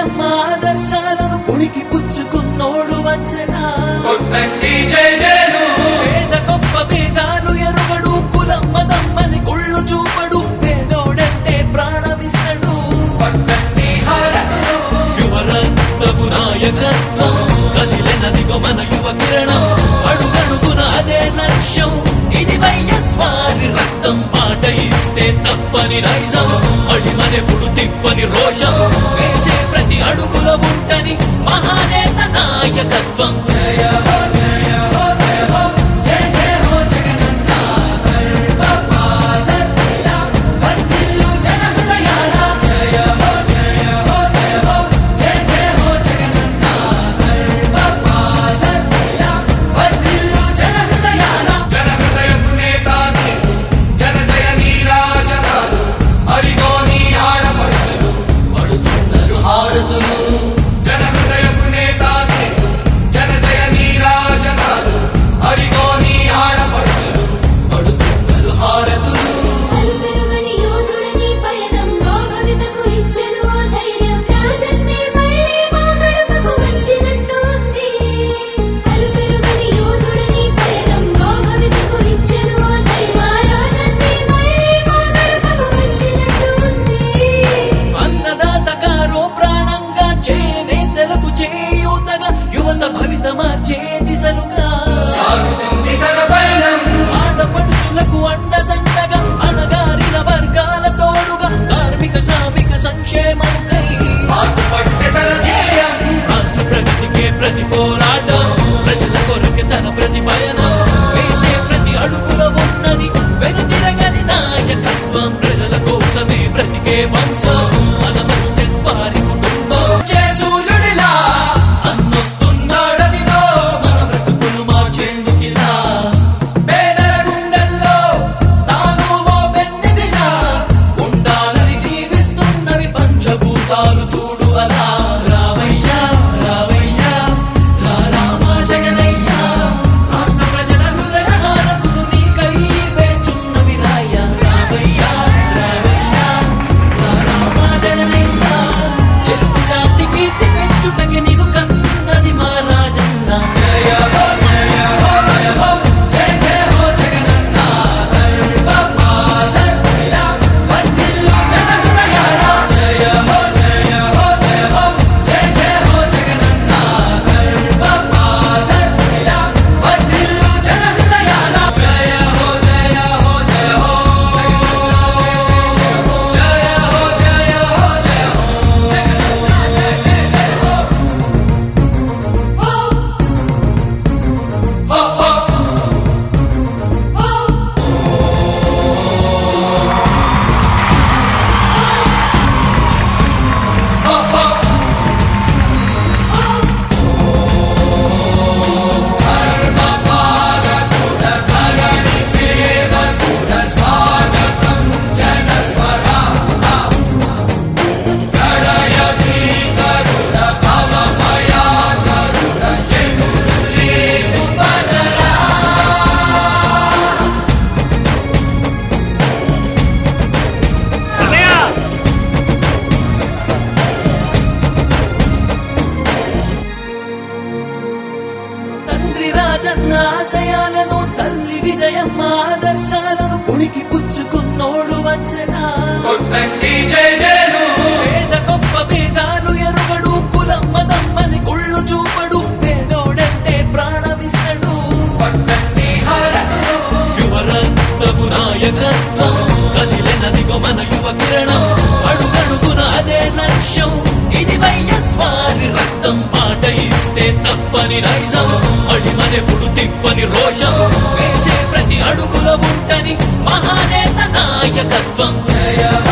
మా విజయమ్మ ఆదర్శాలను పుణికి పుచ్చుకున్నోడు వచ్చనా కొట్టండి నాయకత్వం జయ one ఆశయాలను తల్లి విజయమ్మ ఆదర్శాలను పుణికి పుచ్చుకున్నోడు వచ్చనా కొట్టండి జయ జయలు తప్పని నైజం అడిమనెప్పుడు తిప్పని రోషం. వేసే ప్రతి అడుగుల ఉంటని మహానేత నాయకత్వం. జయ